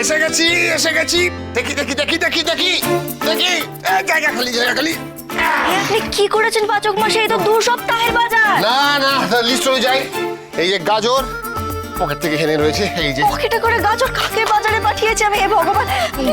এসে গেছি এসে গেছি। দেখি দেখি দেখি দেখি দেখি। দেখি। জায়গা খালি জায়গা খালি। আপনি কি করেছেন পাচক মাসে এই তো দু সপ্তাহের বাজার। না না লিস্ট হয়ে যাই এই যে গাজর পকেট থেকে রয়েছে এই যে। পকেটে করে গাজর কাকে বাজারে পাঠিয়েছে আমি? হে ভগবান।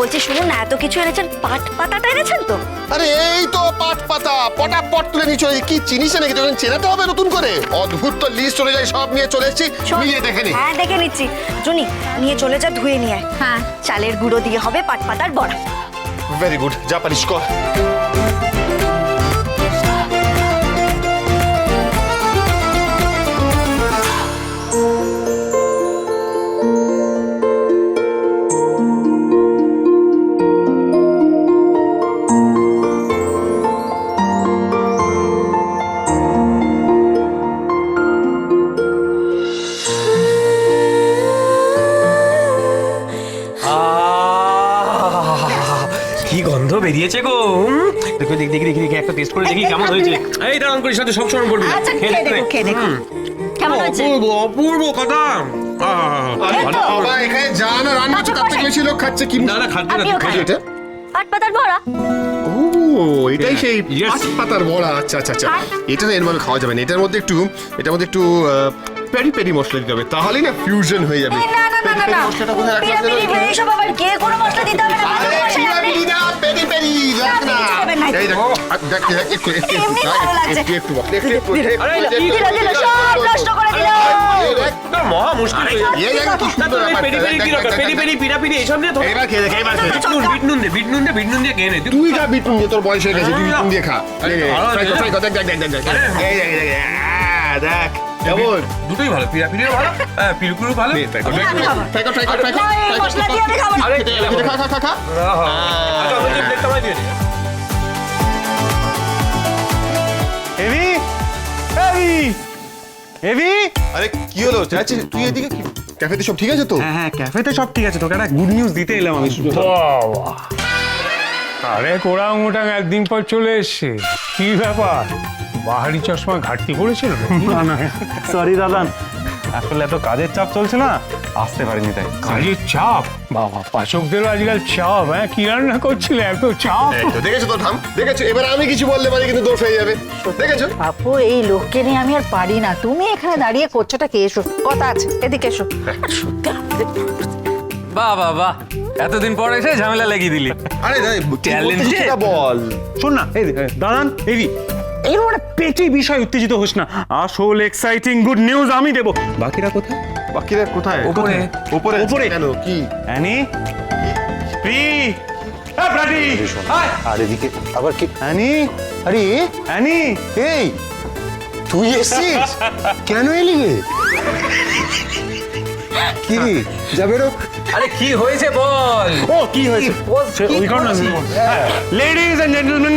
বলছি শুনুন না এত কিছু এনেছেন পাট পাতাটা এনেছেন তো? আরে এই তো পাট পাতা পটাপট তুলে নিয়ে চলে কি চিনিস নাকি? তোকে চেনাতে হবে নতুন করে। অদ্ভুত তো লিস্ট চলে যায় সব নিয়ে চলে এসেছি। নিয়ে দেখে নি। হ্যাঁ দেখে নিচ্ছি। জুনি নিয়ে চলে যা ধুয়ে নিয়ে আয়। হ্যাঁ। চালের গুঁড়ো দিয়ে হবে পাট পাতার বড়া। ভেরি গুড যা পারিস কর। কি গন্ধ বেরিয়েছে গো দেখো দেখি দেখি দেখি একটা টেস্ট করে দেখি কেমন হয়েছে। এই দাঁড়ান করে সাথে সব সময় বলবি আচ্ছা খেয়ে দেখো খেয়ে দেখো। কেমন হয়েছে? অপূর্ব অপূর্ব কথা। বাবা এখানে যা না রান্না হচ্ছে তার থেকে বেশি লোক খাচ্ছে কি না না খাচ্ছে না খাচ্ছে এটা পাট পাতার বড়া? ও এটাই সেই Yes. পাঁচ পাতার বড়া। আচ্ছা আচ্ছা আচ্ছা? এটা না এরভাবে খাওয়া যাবে না। এটার মধ্যে একটু এটার মধ্যে একটু পেরি পেরি মশলা দিতে হবে তাহলেই না ফিউশন হয়ে যাবে। না না না না পেরি মশলাটা কোথায় রাখলাম পিড়ি যেন? এইসব আবার কে কোনো মশলা দিতে হবে না আরে না, পেরি পেরি, রাখ না। এই দেখ, দেখ, দেখ, একটু, একটু, একটু। একটু, একটু, আরে, দিল, দিল, সব নষ্ট করে দিল। মহা মুশকিল হয়ে কি সুন্দর পেরি পেরি কি পেরি পেরি, এইসব তো- এইবার খেয়ে দেখ, এইবার খেয়ে দেখ। বিট বিট নুন দে, বিট নুন দে, দিয়ে খেয়ে নে। তুই- তুই যা বিট নুন দিয়ে, তোর বয়স হয়ে গেছে তুই বিট নুন দিয়ে খা। দেখ, দেখ, দেখ, দেখ, দেখ, এই, দেখ, দেখ, দেখ, দেখ, কেমন? দুটোই ভালো পিড়া পিড়িও ভালো হ্যাঁ পিরুকুরু ভালো। কর, কর, কর, কর, কর, কর, মশলা দিয়ে আমি খাব আরে, খা, খা, খা, খা। আচ্ছা, প্লেটটা দিয়ে কি হলো? তুই এদিকে কি ক্যাফেতে সব ঠিক আছে তো? হ্যাঁ হ্যাঁ ক্যাফেতে সব ঠিক আছে। তোকে একটা গুড নিউজ দিতে এলাম আমি শুধু। আরে মোটাং একদিন পর চলে এসছে। কি ব্যাপার? বাহারি চশমা ঘাটতি পড়েছিল না না সরি দাদান আসলে এত কাজের চাপ চলছে না আসতে পারিনি তাই। কাজের চাপ? বাবা পাচকদেরও আজকাল চাপ হ্যাঁ? কি রান্না করছিলে? এত চাপ? এই তো দেখেছ তো ঠাম দেখেছ এবার আমি কিছু বললে পারি কিন্তু দোষ হয়ে যাবে। দেখেছ? আপু এই লোককে নিয়ে আমি আর পারি না। তুমি এখানে দাঁড়িয়ে করছোটা কে? এসো কথা আছে এদিকে এসো। বাহ বাহ বাহ। এতদিন পরে এসে ঝামেলা লাগিয়ে দিলি। আরে. সেটা বল। শোন না এই এ, দাদান এভি এরকম একটা পেটি বিষয় উত্তেজিত হোস না। আসল এক্সাইটিং গুড নিউজ আমি দেব। বাকিরা কোথায়? বাকিরা কোথায়? ওপরে। উপরে উপরে। কেন? কি? অ্যানি? প্রি ব্রাডি আর এদিকে আবার কি? অ্যানি? আরে অ্যানি? এই তুই এসছিস? কেন এলি রে? কি রে? যাবে আরে কি হয়েছে বল? ও কি হয়েছে? ওই কারণে লেডিজ এন্ড জেন্টলম্যান